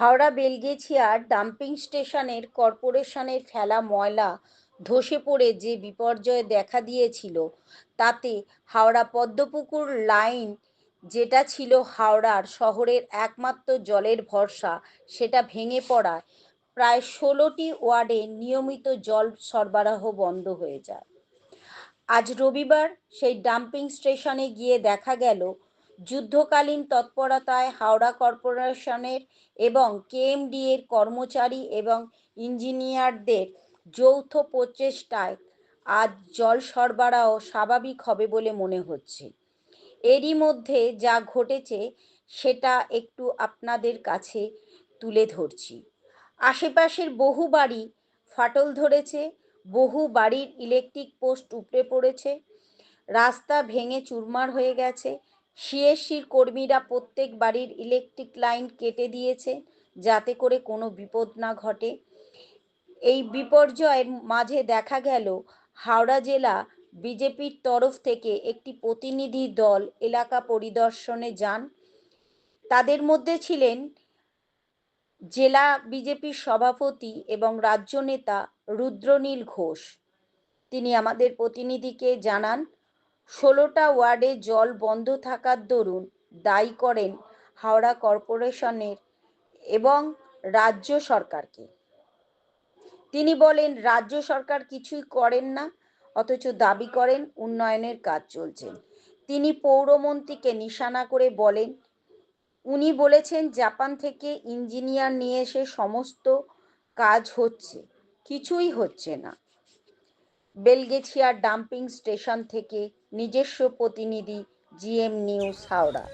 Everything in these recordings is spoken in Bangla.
হাওড়া, বেলগেছিয়ার ডাম্পিং স্টেশনের কর্পোরেশনের ফেলা ময়লা ধসে পড়ে যে বিপর্যয় দেখা দিয়েছিল, তাতে হাওড়া পদ্মপুকুর লাইন যেটা ছিল হাওড়ার শহরের একমাত্র জলের ভরসা, সেটা ভেঙে পড়ায়। প্রায় ষোলোটি ওয়ার্ডে নিয়মিত জল সরবরাহ বন্ধ হয়ে যায়। আজ রবিবার সেই ডাম্পিং স্টেশনে গিয়ে দেখা গেল যুদ্ধকালীন তৎপরতায় হাওড়া কর্পোরেশনের এবং কেএমডি এর কর্মচারী এবং ইঞ্জিনিয়ারদের যৌথ প্রচেষ্টায় আজ জল সরবরাহ স্বাভাবিক হবে বলে মনে হচ্ছে। এরই মধ্যে যা ঘটেছে সেটা একটু আপনাদের কাছে তুলে ধরছি। আশেপাশের বহু বাড়ি ফাটল ধরেছে, বহু বাড়ির ইলেকট্রিক পোস্ট উপড়ে পড়েছে, রাস্তা ভেঙে চুরমার হয়ে গেছে সিএসসির কর্মীরা প্রত্যেক বাড়ির ইলেকট্রিক লাইন কেটে দিয়েছে যাতে করে কোনো বিপদ না ঘটে। এই বিপর্যয়ের মাঝে দেখা গেল, হাওড়া জেলা বিজেপির তরফ থেকে একটি প্রতিনিধি দল এলাকা পরিদর্শনে যান। তাদের মধ্যে ছিলেন জেলা বিজেপির সভাপতি এবং রাজ্য নেতা রুদ্রনীল ঘোষ। তিনি আমাদের প্রতিনিধিকে জানান ষোলোটা ওয়ার্ডে জল বন্ধ থাকার দরুন দায়ী করেন হাওড়া কর্পোরেশনের এবং রাজ্য সরকারকে। তিনি বলেন, রাজ্য সরকার কিছুই করেন না, অথচ দাবি করেন উন্নয়নের কাজ চলছে। তিনি পৌরমন্ত্রীকে নিশানা করে বলেন, উনি বলেছেন, জাপান থেকে ইঞ্জিনিয়ার নিয়ে এসে সমস্ত কাজ হচ্ছে, কিছুই হচ্ছে না। বেলগেছিয়া ডাম্পিং স্টেশন থেকে নিজস্ব প্রতিনিধি জিএম নিউজ হাওড়া।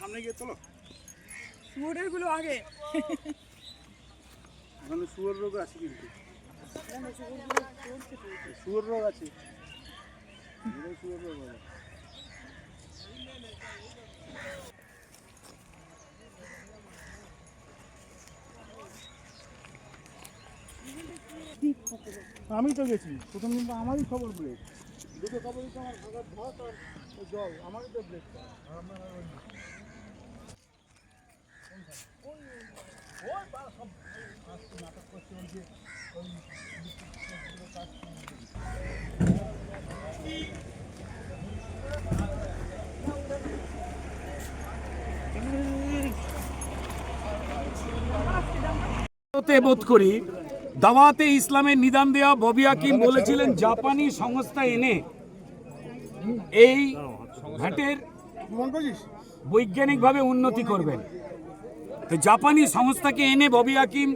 সামনে গিয়ে চলো। আগে। শুয়োর রোগ আছে কিন্তু। শুয়োর রোগ আছে। শুয়োর রোগ আছে। আমি তো গেছি। প্রথম দিন আমারই খবর ব্রেক দুটো খবরই তো আমার ভাগার ধস আর জল। আমারই তো ব্রেক তে বোধ করি দাওয়াতে ইসলামের নিদান দেওয়া ববি হাকিম বলেছিলেন জাপানি সংস্থা এনে এই ঘাটের বৈজ্ঞানিকভাবে উন্নতি করবেন। তো জাপানি সংস্থাকে এনে ববি হাকিম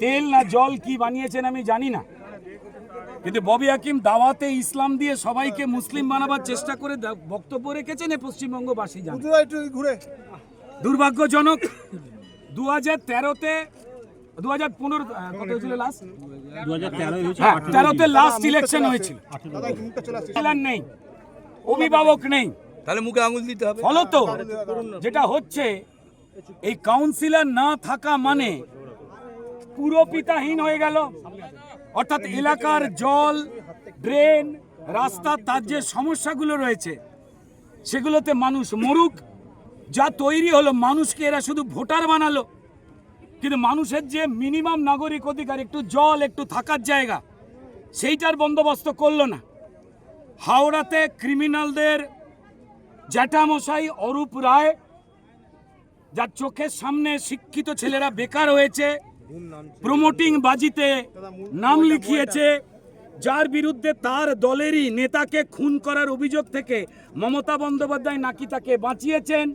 তেল না জল কি বানিয়েছেন আমি জানি না। কিন্তু ববি হাকিম দাওয়াতে ইসলাম দিয়ে সবাইকে মুসলিম বানাবার চেষ্টা করে বক্তব্য রেখেছেন পশ্চিমবঙ্গবাসী জানে ঘুরে। দুর্ভাগ্যজনক দু হাজার তেরোতে দু হাজার পনেরো কত হয়েছিল লাস্ট হ্যাঁ তেরোতে লাস্ট ইলেকশন হয়েছিল। দাদা একটু মুখটা চলে নেই অভিভাবক নেই। তাহলে মুখে আঙুল দিতে হবে। ফলত যেটা হচ্ছে এই কাউন্সিলর না থাকা মানে পুরো পিতাহীন হয়ে গেল। অর্থাৎ এলাকার জল ড্রেন রাস্তা তার যে সমস্যাগুলো রয়েছে সেগুলোতে মানুষ মরুক। যা তৈরি হলো মানুষকে এরা শুধু ভোটার বানালো। কিন্তু মানুষের যে মিনিমাম নাগরিক অধিকার, একটু জল, একটু থাকার জায়গা, সেইটার বন্দোবস্ত করল না। হাওড়াতে ক্রিমিনালদের জ্যাঠামশাই অরূপ রায়, যার চোখের সামনে শিক্ষিত ছেলেরা বেকার হয়েছে প্রমোটিং বাজিতে নাম লিখিয়েছে, যার বিরুদ্ধে তার দলেরই নেতাকে খুন করার অভিযোগ থেকে মমতা বন্দ্যোপাধ্যায় নাকি তাকে বাঁচিয়েছেন,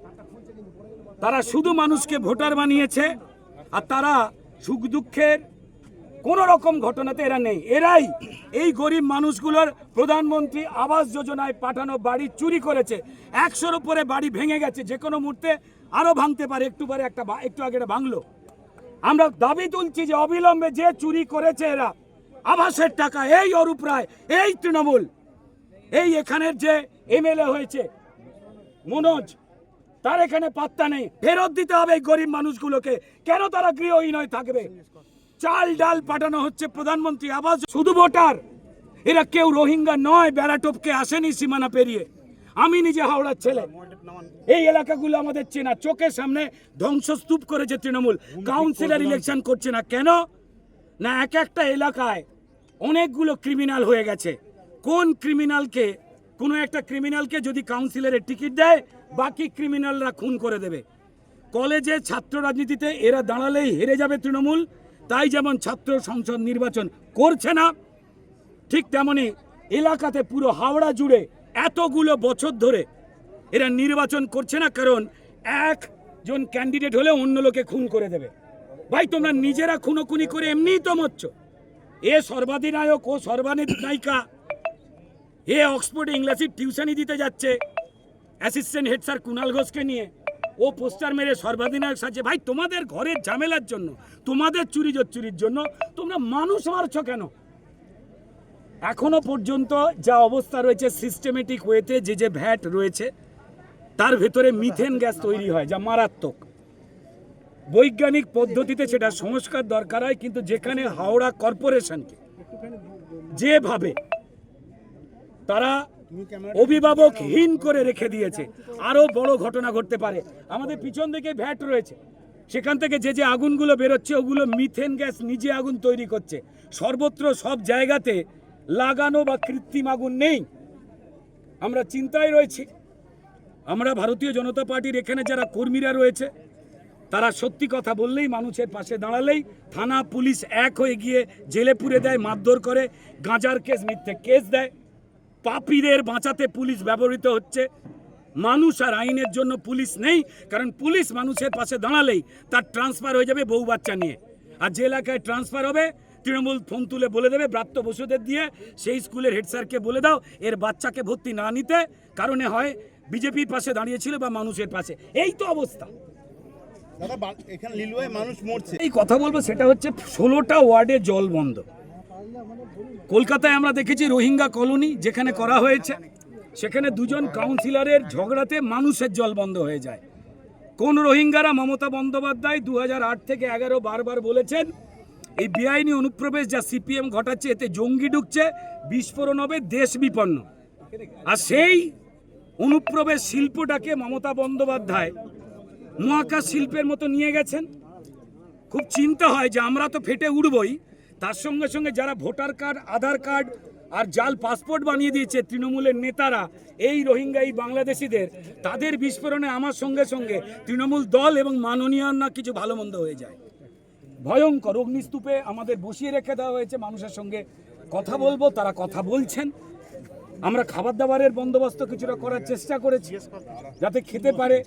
তারা শুধু মানুষকে ভোটার বানিয়েছে। আর তারা সুখ দুঃখের কোন রকম ঘটনাতে এরা নেই। এরাই এই গরিব মানুষগুলোর প্রধানমন্ত্রী আবাস যোজনায় পাঠানো বাড়ি চুরি করেছে। একশোর উপরে বাড়ি ভেঙে গেছে। যে কোনো মুহূর্তে আরও ভাঙতে পারে। একটু পরে একটা একটু আগে এটা ভাঙলো। আমরা দাবি তুলছি যে অবিলম্বে যে চুরি করেছে এরা, আবাসের টাকা, এই অরূপ রায়, এই তৃণমূল, এই এখানের যে এমএলএ হয়েছে, মনোজ তার এখানে পাত্তা নেই। ফেরত দিতে হবে এই গরিব মানুষগুলোকে। কেন তারা গৃহহীন হয়ে থাকবে? চাল ডাল পাঠানো হচ্ছে প্রধানমন্ত্রী আবাস শুধু ভোটার। এরা কেউ রোহিঙ্গা নয়, বেড়াটোপকে আসেনি সীমানা পেরিয়ে। আমি নিজে হাওড়ার ছেলে। এই এলাকাগুলো আমাদের চেনা। চোখের সামনে ধ্বংসস্তূপ করেছে তৃণমূল। কাউন্সিলর ইলেকশন করছে না কেন? না এক একটা এলাকায় অনেকগুলো ক্রিমিনাল হয়ে গেছে। কোন ক্রিমিনালকে কোনো একটা ক্রিমিনালকে যদি কাউন্সিলরের টিকিট দেয়, বাকি ক্রিমিনালরা খুন করে দেবে। কলেজে ছাত্র রাজনীতিতে এরা দাঁড়ালেই হেরে যাবে তৃণমূল, তাই যেমন ছাত্র সংসদ নির্বাচন করছে না, ঠিক তেমনি এলাকাতে পুরো হাওড়া জুড়ে এতগুলো বছর ধরে এরা নির্বাচন করছে না, কারণ একজন ক্যান্ডিডেট হলে অন্য লোকে খুন করে দেবে। ভাই, তোমরা নিজেরা খুনোখুনি করে এমনিই তো মরছ। এ সর্বাধিনায়ক, ও সর্বাধিনায়িকা এ অক্সফোর্ড ইংলিশে টিউশনি দিতে যাচ্ছে। অ্যাসিস্ট্যান্ট হেড স্যার কুণাল ঘোষকে নিয়ে। ও পোস্টার মেরে সর্বাধিনায়ক সাজে। ভাই, তোমাদের ঘরের ঝামেলার জন্য, তোমাদের চুরি চুরির জন্য তোমরা মানুষ মারছ কেন? এখনও পর্যন্ত যা অবস্থা রয়েছে সিস্টেমেটিক ওয়েতে যে যে ভ্যাট রয়েছে, তার ভেতরে মিথেন গ্যাস তৈরি হয়, যা মারাত্মক। বৈজ্ঞানিক পদ্ধতিতে সেটা সংস্কার দরকার হয়, কিন্তু যেখানে হাওড়া কর্পোরেশনকে যেভাবে তারা অভিভাবকহীন করে রেখে দিয়েছে। আরও বড় ঘটনা ঘটতে পারে। আমাদের পিছন দিকে ভ্যাট রয়েছে। সেখান থেকে যে যে আগুনগুলো বেরোচ্ছে, ওগুলো মিথেন গ্যাস নিজে আগুন তৈরি করছে। সর্বত্র সব জায়গাতে লাগানো বা কৃত্রিম আগুন নেই। আমরা চিন্তায় রয়েছি। আমরা ভারতীয় জনতা পার্টির এখানে যারা কর্মীরা রয়েছে, তারা সত্যি কথা বললেই, মানুষের পাশে দাঁড়ালেই থানা, পুলিশ এক হয়ে গিয়ে জেলে পুরে দেয়, মারধর করে, গাঁজার কেস, মিথ্যে কেস দেয়। পাপীদের বাঁচাতে পুলিশ ব্যবহৃত হচ্ছে। মানুষ আর আইনের জন্য পুলিশ নেই কারণ পুলিশ মানুষের পাশে দাঁড়ালেই তার ট্রান্সফার হয়ে যাবে বউ বাচ্চা নিয়ে। আর যে এলাকায় ট্রান্সফার হবে তৃণমূল ফোন তুলে বলে দেবে ব্রাত্য বসুদের দিয়ে সেই স্কুলের হেড স্যারকে বলে দাও এর বাচ্চাকে ভর্তি না নিতে কারণে হয় বিজেপির পাশে দাঁড়িয়েছিল বা মানুষের পাশে। এই তো অবস্থা। এই কথা বলব সেটা হচ্ছে ষোলোটা ওয়ার্ডে জল বন্ধ। কলকাতায় আমরা দেখেছি রোহিঙ্গা কলোনি যেখানে করা হয়েছে। সেখানে দুজন কাউন্সিলরের ঝগড়াতে মানুষের জল বন্ধ হয়ে যায়। কোন রোহিঙ্গারা মমতা বন্দ্যোপাধ্যায় দু হাজার আট থেকে এগারো বারবার বলেছেন, এই বেআইনি অনুপ্রবেশ যা সিপিএম ঘটাচ্ছে, এতে জঙ্গি ঢুকছে, বিস্ফোরণ হবে, দেশ বিপন্ন। আর সেই অনুপ্রবেশ শিল্পটাকে মমতা বন্দ্যোপাধ্যায় মহাকাশ শিল্পের মতো নিয়ে গেছেন। খুব চিন্তা হয় যে আমরা তো ফেটে উঠবই তার সঙ্গে সঙ্গে যারা ভোটার কার্ড, আধার কার্ড আর জাল পাসপোর্ট বানিয়ে দিয়েছে তৃণমূলের নেতারা, এই রোহিঙ্গা, এই বাংলাদেশিদের, তাদের বিস্ফোরণে আমার সঙ্গে সঙ্গে তৃণমূল দল এবং মাননীয় না কিছু ভালো মন্দ হয়ে যায়। ভয়ঙ্কর, অগ্নিস্তূপে আমাদের বসিয়ে রেখে দেওয়া হয়েছে মানুষের সঙ্গে কথা বলব, তারা কথা বলছেন। আমরা খাবার দাবারের বন্দোবস্ত কিছুটা করার চেষ্টা করেছি, যাতে খেতে পারে।